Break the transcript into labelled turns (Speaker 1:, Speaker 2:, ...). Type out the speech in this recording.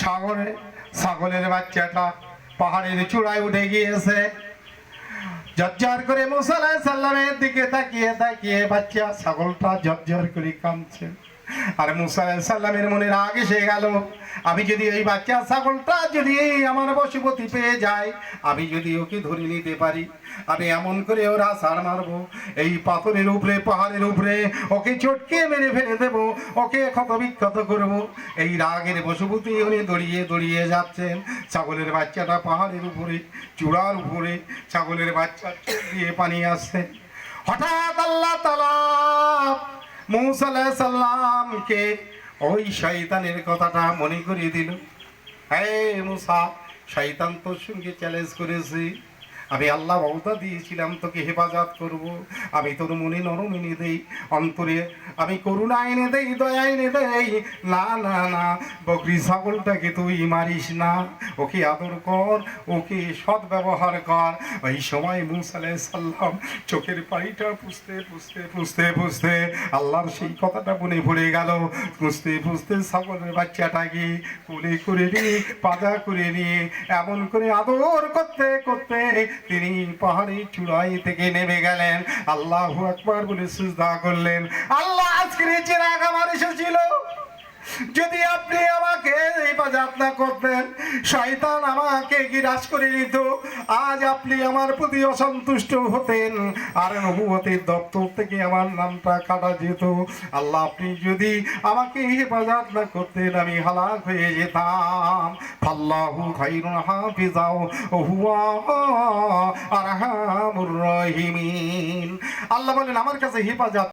Speaker 1: সাগরে, ছাগলের বাচ্চাটা পাহাড়ের চূড়ায় উঠে গিয়েছে। জর্জর করে মুসালাই সাল্লামের দিকে তাকিয়ে তাকিয়ে বাচ্চা ছাগলটা জর্জর করে কাঁদছে। আর মুসালাই সাল্লামের মনে রাগ এসে গেল। আমি যদি এই বাচ্চা ছাগলটা যদি আমার বশবতী পেয়ে যায় আমি যদি ওকে ধরে নিতে পারি, আমি এমন করে ওরা সার মারবো, এই পাথরের উপরে, পাহাড়ের উপরে, ওকে চটকে মেরে ফেলে দেবো, ওকে ক্ষত বিক্ষত করব। এই রাগের বশবতী উনি দড়িয়ে দড়িয়ে যাচ্ছেন। ছাগলের বাচ্চাটা পাহাড়ের উপরে, চূড়ার উপরে, ছাগলের বাচ্চা দিয়ে পানি আসছে। হঠাৎ আল্লাহ তালা মুসাল্লাহ সাল্লামকে ওই শয়তানের কথাটা মনে করিয়ে দিল। হ্যাঁ মুসা, শয়তান তোর সঙ্গে চ্যালেঞ্জ করেছি। আমি আল্লাহ বলতা দিয়েছিলাম, তোকে হেফাজত করব। আমি তোর মনে নরম এনে দেই অন্তরে আমি করুণা এনে দেই, দয়া এনে দেই। না না না, বকরি ছাগলটাকে তুই মারিস না। ওকে আদর কর, ওকে সৎ ব্যবহার কর। ওই সময় মুসালে সাল্লাম চোখের পানিটা পুষতে পুষতে পুষতে পুষতে আল্লাহর সেই কথাটা মনে পড়ে গেল। পুষতে পুষতে ছাগলের বাচ্চাটাকে কুলে করে নিয়ে, পাজা করে নিয়ে, এমন করে আদর করতে করতে তিনি পাহাড়ি চূড়াই থেকে নেমে গেলেন। আল্লাহ আকবার বলে সুজদা করলেন। আল্লাহ আজকের চিরাগ আমার এসেছিল। যদি আপনি আমাকে হেফাজত না করতেন শয়তান আমাকে গিরাজ করে নিত। আজ আপনি আমার প্রতি অসন্তুষ্ট হতেন। আর নবুয়তের দপ্তর থেকে আমার নামটা কাটা যেত। আল্লাহ, আপনি যদি আমাকে হেফাজত না করতেন, আমি হালাক হয়ে যেতাম। ফাল্লাহু খাইরুন হাফিজাও, হুয়া আরহামুর রহিমিন। আল্লাহ বলেন, আমার কাছে হেফাজত